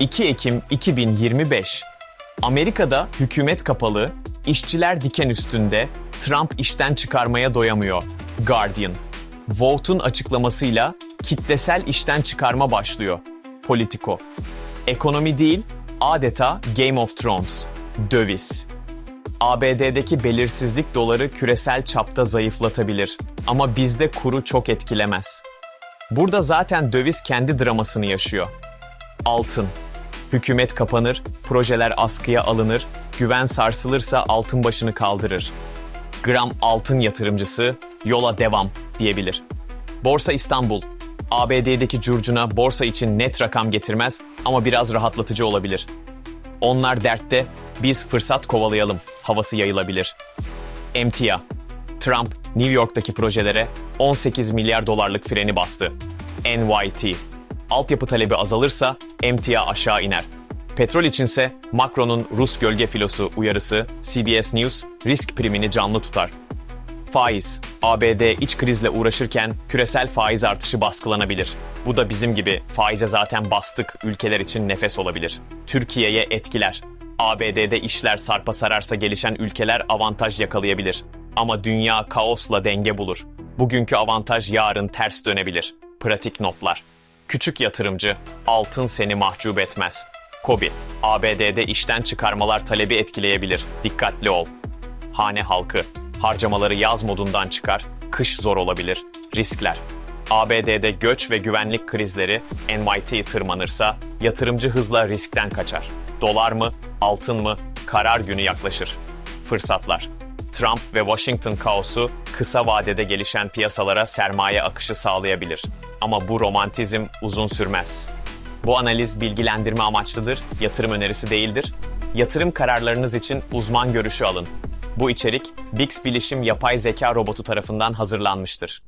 2 Ekim 2025 Amerika'da hükümet kapalı, işçiler diken üstünde, Trump işten çıkarmaya doyamıyor. Guardian. Voughton açıklamasıyla kitlesel işten çıkarma başlıyor. Politico. Ekonomi değil, adeta Game of Thrones. Döviz. ABD'deki belirsizlik doları küresel çapta zayıflatabilir ama bizde kuru çok etkilemez. Burada zaten döviz kendi dramasını yaşıyor. Altın. Hükümet kapanır, projeler askıya alınır, güven sarsılırsa altın başını kaldırır. Gram altın yatırımcısı yola devam diyebilir. Borsa İstanbul. ABD'deki curcuna borsa için net rakam getirmez ama biraz rahatlatıcı olabilir. Onlar dertte, biz fırsat kovalayalım havası yayılabilir. Emtia. Trump, New York'taki projelere 18 milyar dolarlık freni bastı. NYT. Altyapı talebi azalırsa emtia aşağı iner. Petrol içinse Macron'un Rus gölge filosu uyarısı CBS News risk primini canlı tutar. Faiz. ABD iç krizle uğraşırken küresel faiz artışı baskılanabilir. Bu da bizim gibi faize zaten bastık ülkeler için nefes olabilir. Türkiye'ye etkiler. ABD'de işler sarpa sararsa gelişen ülkeler avantaj yakalayabilir. Ama dünya kaosla denge bulur. Bugünkü avantaj yarın ters dönebilir. Pratik notlar. Küçük yatırımcı, altın seni mahcup etmez. Kobi, ABD'de işten çıkarmalar talebi etkileyebilir. Dikkatli ol. Hane halkı, harcamaları yaz modundan çıkar, kış zor olabilir. Riskler. ABD'de göç ve güvenlik krizleri NYT tırmanırsa yatırımcı hızla riskten kaçar. Dolar mı, altın mı, karar günü yaklaşır. Fırsatlar. Trump ve Washington kaosu kısa vadede gelişen piyasalara sermaye akışı sağlayabilir. Ama bu romantizm uzun sürmez. Bu analiz bilgilendirme amaçlıdır, yatırım önerisi değildir. Yatırım kararlarınız için uzman görüşü alın. Bu içerik Bix Bilişim Yapay Zeka Robotu tarafından hazırlanmıştır.